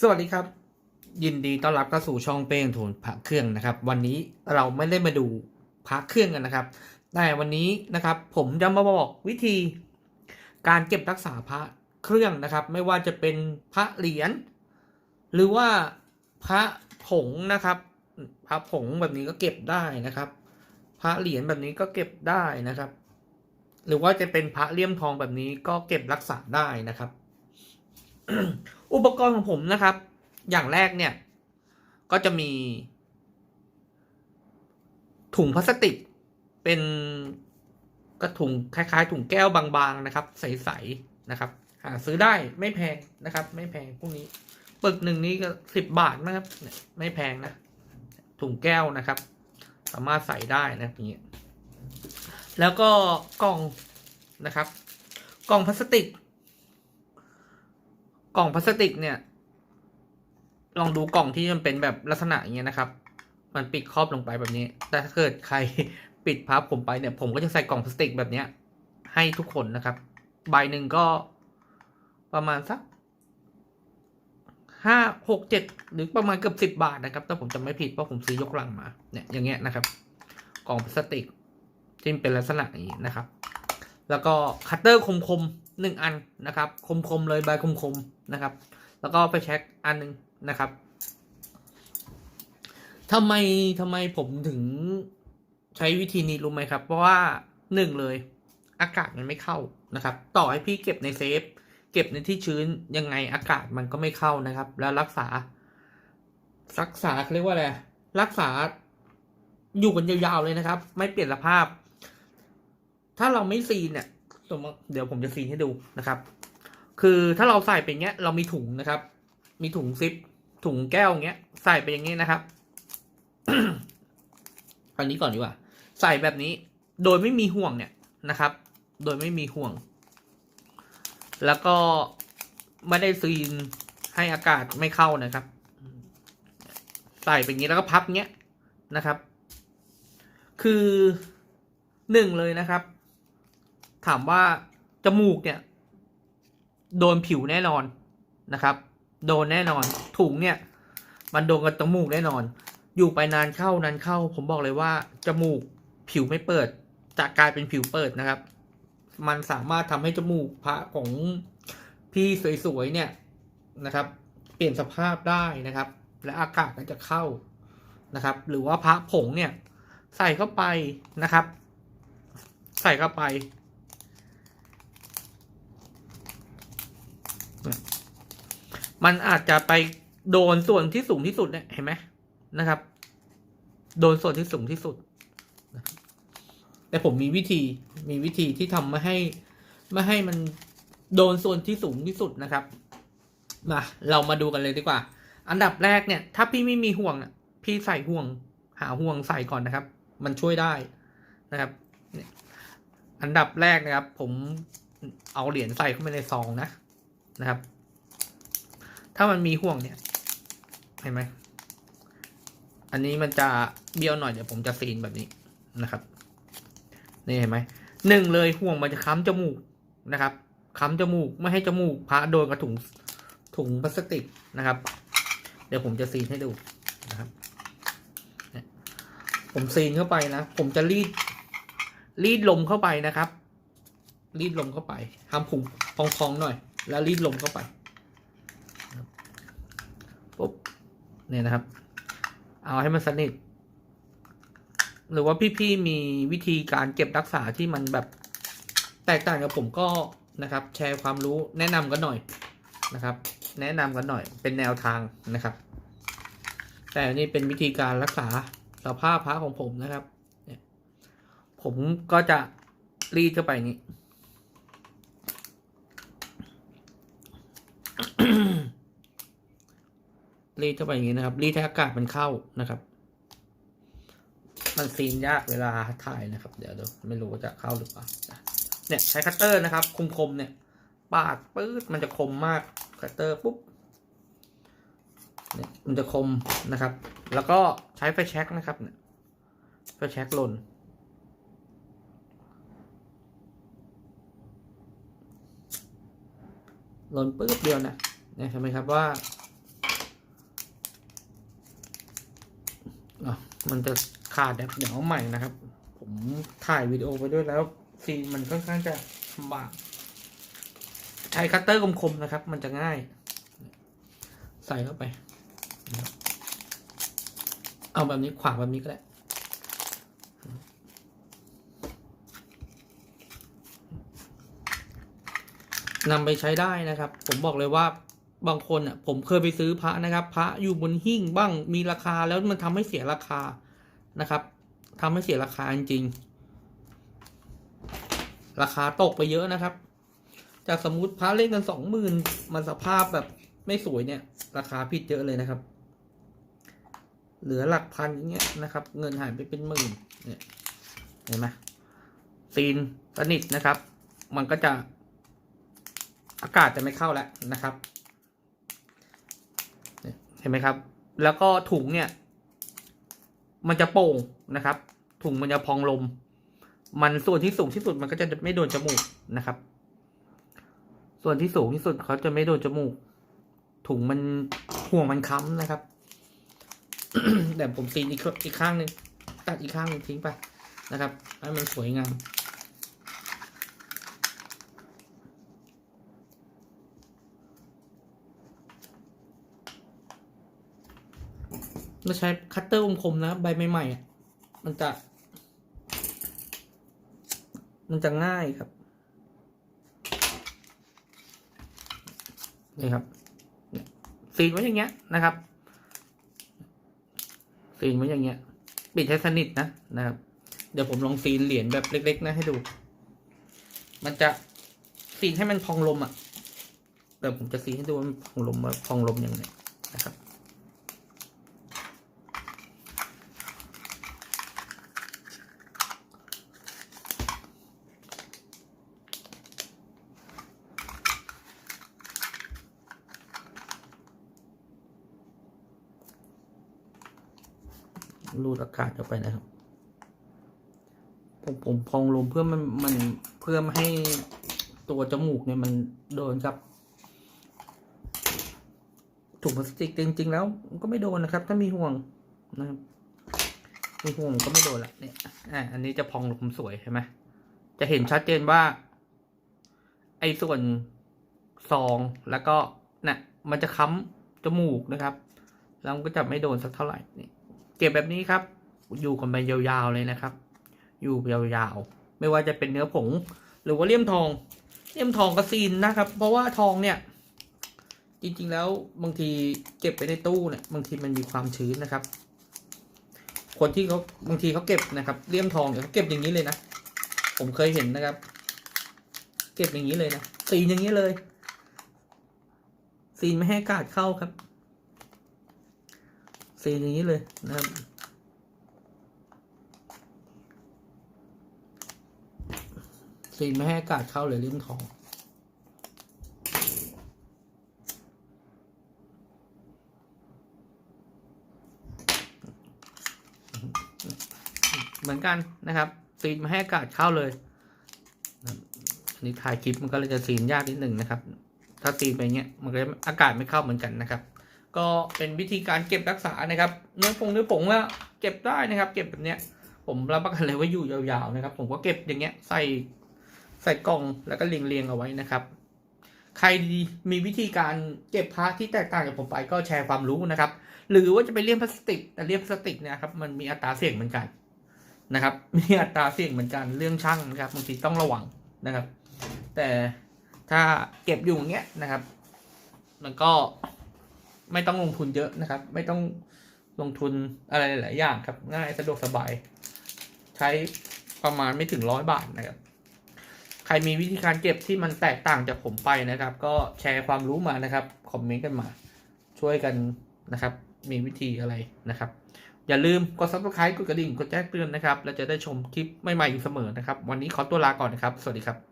สวัสดีครับ ยินดีต้อนรับเข้าสู่ช่องเป้งโทนพระเครื่องนะครับ วันนี้เราไม่ได้มาดูพระเครื่องกันนะครับ แต่วันนี้นะครับ ผมจะมาบอกวิธี การเก็บรักษาพระเครื่องนะครับ ไม่ว่าจะเป็นพระเหรียญหรือว่าพระผงนะครับ พระผงแบบนี้ก็เก็บได้นะครับ พระเหรียญแบบนี้ก็เก็บได้นะครับ หรือว่าจะเป็นพระเลี่ยมทองแบบนี้ก็เก็บรักษาได้นะครับ อุปกรณ์ของผมนะครับ อย่างแรกเนี่ย ก็จะมี ถุงพลาสติก เป็นก็ถุงคล้ายๆ ถุงแก้วบางๆนะครับ ใสๆนะครับ หาซื้อได้ไม่แพงนะครับ ไม่แพงพวกนี้ปึกหนึ่งนี้ก็สิบบาทนะครับไม่แพงนะถุงแก้วนะครับ สามารถใส่ได้นะอย่างนี้แล้วก็กล่องนะครับ กล่องพลาสติก กล่องพลาสติกเนี่ย ลองดูกล่องที่มันเป็นแบบลักษณะอย่างเงี้ยนะครับ มันปิดครอบลงไปแบบนี้ แต่ถ้าเกิดใครปิดพับผมไปเนี่ย ผมก็จะใส่กล่องพลาสติกแบบเนี้ย ให้ทุกคนนะครับ ใบหนึ่งก็ประมาณสักห้าหกเจ็ดหรือประมาณเกือบสิบบาทนะครับถ้าผมจำไม่ผิดเพราะผมซื้อยกลังมาเนี่ยอย่างเงี้ยนะครับ กล่องพลาสติกที่เป็นลักษณะอย่างนี้นะครับ แล้วก็คัตเตอร์คมๆหนึ่งอันนะครับ คมๆเลยใบคมๆ นะครับ แล้วก็ไปเช็คอันหนึงนะครับทำไมทำไมผมถึงใช้วิธีนี้รู้ไหมครับ เพราะว่าหนึ่งเลย อากาศมันไม่เข้านะครับ ต่อให้พี่เก็บในเซฟ เก็บในที่ชื้นยังไงอากาศมันก็ไม่เข้านะครับ แล้วรักษา รักษาเขาเรียกว่าอะไรรักษาอยู่กันยาวๆเลยนะครับ ไม่เปลี่ยนสภาพ ถ้าเราไม่ซีนเนี่ยสมมติเดี๋ยวผมจะซีนให้ดูนะครับ คือถ้าเราใส่ไปเงี้ยเรามีถุงนะครับ มีถุงซิปถุงแก้วอย่างเงี้ย ใส่ไปอย่างงี้นะครับอันนี้ก่อนดีกว่า ใส่แบบนี้ โดยไม่มีห่วงเนี่ยนะครับ โดยไม่มีห่วง แล้วก็ไม่ได้ซีนให้อากาศไม่เข้านะครับ ใส่ไปงี้แล้วก็พับเงี้ยนะครับ คือหนึ่งเลยนะครับ ถามว่าจมูกเนี่ย โดนผิวแน่นอนนะครับ โดนแน่นอน ถุงเนี่ย มันโดนกับจมูกแน่นอน อยู่ไปนานเข้านานเข้า ผมบอกเลยว่าจมูกผิวไม่เปิด จะกลายเป็นผิวเปิดนะครับ มันสามารถทำให้จมูกพระของพี่สวยๆเนี่ยนะครับ เปลี่ยนสภาพได้นะครับ และอากาศก็จะเข้านะครับ หรือว่าพระผงเนี่ย ใส่เข้าไปนะครับ ใส่เข้าไป มันอาจจะไปโดนส่วนที่สูงที่สุดเนี่ยเห็นไหมนะครับ โดนส่วนที่สูงที่สุด แต่ผมมีวิธีมีวิธีที่ทำไม่ให้ไม่ให้มันโดนส่วนที่สูงที่สุดนะครับมาเรามาดูกันเลยดีกว่า อันดับแรกเนี่ย ถ้าพี่ไม่มีห่วงพี่ใส่ห่วง หาห่วงใส่ก่อนนะครับ มันช่วยได้นะครับอันดับแรกนะครับ ผมเอาเหรียญใส่เข้าไปในซองนะนะครับ ถ้ามันมีห่วงเนี่ย เห็นไหม อันนี้มันจะเบี้ยวหน่อยเดี๋ยวผมจะซีนแบบนี้นะครับ นี่เห็นไหมหนึ่งเลยห่วงมันจะค้ำจมูกนะครับค้ำจมูกไม่ให้จมูกพระโดนกระถุงถุงพลาสติกนะครับ เดี๋ยวผมจะซีนให้ดูนะครับผมซีนเข้าไปนะ ผมจะรีด รีดลมเข้าไปนะครับ รีดลมเข้าไปทำผุงพองๆหน่อย แล้วรีดลมเข้าไปบ เนี่ยนะครับ เอาให้มันสนิท หรือว่าพี่ๆมีวิธีการเก็บรักษาที่มันแบบแตกต่างกับผมก็นะครับ แชร์ความรู้แนะนำกันหน่อยนะครับ แนะนำกันหน่อยเป็นแนวทางนะครับ แต่นี่เป็นวิธีการรักษาสภาพพระของผมนะครับเนี่ยผมก็จะรีดเข้าไปนี้ รีดเข้าไปอย่างนี้นะครับ รีดให้อากาศมันเข้านะครับ มันซีนยากเวลาถ่ายนะครับ เดี๋ยวเดี๋ยวไม่รู้ว่าจะเข้าหรือเปล่าเนี่ยใช้คัตเตอร์นะครับคมๆเนี่ย ปาดปื๊ดมันจะคมมากคัตเตอร์ปุ๊บเนี่ยมันจะคมนะครับ แล้วก็ใช้ไฟแช็กนะครับเนี่ยไฟแช็กลนลนปื๊ดเดียวนะเนี่ยเห็นไหมครับว่า อะ มันจะขาดแบบเดี๋ยวเอาใหม่นะครับ ผมถ่ายวิดีโอไปด้วยแล้วซีนมันค่อนข้างจะลำบากใช้คัตเตอร์คมๆนะครับ มันจะง่าย ใส่เข้าไป เอาแบบนี้ขวางแบบนี้ก็ได้นำไปใช้ได้นะครับ ผมบอกเลยว่า บางคนอะผมเคยไปซื้อพระนะครับ พระอยู่บนหิ้งบ้างมีราคาแล้วมันทำให้เสียราคานะครับทำให้เสียราคาจริง ราคาตกไปเยอะนะครับ จากสมมุติพระเล่นกันสองหมื่นมันสภาพแบบไม่สวยเนี่ย ราคาผิดเยอะเลยนะครับ เหลือหลักพันอย่างเงี้ยนะครับ เงินหายไปเป็นหมื่นเนี่ยเห็นไหมซีนสนิทนะครับ มันก็จะอากาศจะไม่เข้าแล้วนะครับ เห็นไหมครับ แล้วก็ถุงเนี่ย มันจะโป่งนะครับ ถุงมันจะพองลม มันส่วนที่สูงที่สุดมันก็จะไม่โดนจมูกนะครับ ส่วนที่สูงที่สุดเขาจะไม่โดนจมูก ถุงมันห่วงมันค้ำนะครับแต่ผมซีนอีกอีกข้างหนึ่งตัดอีกข้างหนึ่งทิ้งไปนะครับให้มันสวยงาม เราใช้คัตเตอร์คมๆนะใบใหม่ๆอะมันจะ มันจะง่ายครับ นี่ครับซีนไว้อย่างเงี้ยนะครับซีนไว้อย่างเงี้ย ปิดให้สนิทนะนะครับ เดี๋ยวผมลองซีนเหรียญแบบเล็ก ๆ นะให้ดู มันจะซีนให้มันพองลมอะเดี๋ยวผมจะซีนให้ดูว่ามันพองลมว่าพองลมยังไงนะครับ รูดอากาศออกไปนะครับ ผมผมพองลมเพื่อมันมันเพื่อให้ตัวจมูกเนี่ยมันโดนครับถุงพลาสติกจริงๆแล้วก็ไม่โดนนะครับ ถ้ามีห่วงนะครับมีห่วงก็ไม่โดนละเนี่ยอ่าอันนี้จะพองลมสวยเห็นไหมจะเห็นชัดเจนว่า ไอ้ส่วนซองแล้วก็น่ะมันจะค้ำจมูกนะครับ แล้วก็จะไม่โดนสักเท่าไหร่นี่ ก็บแบบนี้ครับ อยู่กันไปยาวๆเลยนะครับ อยู่ยาวๆ ไม่ว่าจะเป็นเนื้อผง หรือว่าเลี่ยมทอง เลี่ยมทองกระซีนนะครับ เพราะว่าทองเนี่ย จริงๆแล้วบางทีเก็บไปในตู้เนี่ยบางทีมันมีความชื้นนะครับ คนที่เขาบางทีเขาเก็บนะครับเลี่ยมทองเนี่ยเขาเก็บอย่างนี้เลยนะ ผมเคยเห็นนะครับ เก็บอย่างนี้เลยนะซีนอย่างนี้เลยซีนไม่ให้อากาศเข้าครับ ซีนอย่างนี้เลยนะครับซีนไม่ให้อากาศเข้าเลยเลี่ยมทองเหมือนกันนะครับ ซีนไม่ให้อากาศเข้าเลยอันนี้ถ่ายคลิปมันก็เลยจะซีนยากนิดหนึ่งนะครับ ถ้าซีนไปเงี้ยมันก็อากาศไม่เข้าเหมือนกันนะครับ ก็เป็นวิธีการเก็บรักษานะครับ เนื้อผงเนื้อผงแล้วเก็บได้นะครับ เก็บแบบเนี้ย ผมรับประกันเลยว่าอยู่ยาวๆนะครับ ผมก็เก็บอย่างเงี้ย ใส่ใส่กล่องแล้วก็เรียงๆเอาไว้นะครับ ใครมีวิธีการเก็บพระที่แตกต่างจากผมไปก็แชร์ความรู้นะครับ หรือว่าจะไปเลี่ยมพลาสติกแต่เลี่ยมพลาสติกเนี่ยครับ มันมีอัตราเสี่ยงเหมือนกันนะครับ มีอัตราเสี่ยงเหมือนกันเรื่องช่างนะครับบางทีต้องระวังนะครับ แต่ถ้าเก็บอยู่อย่างเงี้ยนะครับ มันก็ ไม่ต้องลงทุนเยอะนะครับ ไม่ต้องลงทุนอะไรหลายอย่างครับ ง่ายสะดวกสบาย ใช้ประมาณไม่ถึงร้อยบาทนะครับ ใครมีวิธีการเก็บที่มันแตกต่างจากผมไปนะครับ ก็แชร์ความรู้มานะครับคอมเมนต์กันมา ช่วยกันนะครับ มีวิธีอะไรนะครับ อย่าลืมกด subscribe กดกระดิ่งกดแจ้งเตือนนะครับ แล้วจะได้ชมคลิปใหม่ๆอยู่เสมอนะครับ วันนี้ขอตัวลาก่อนนะครับ สวัสดีครับ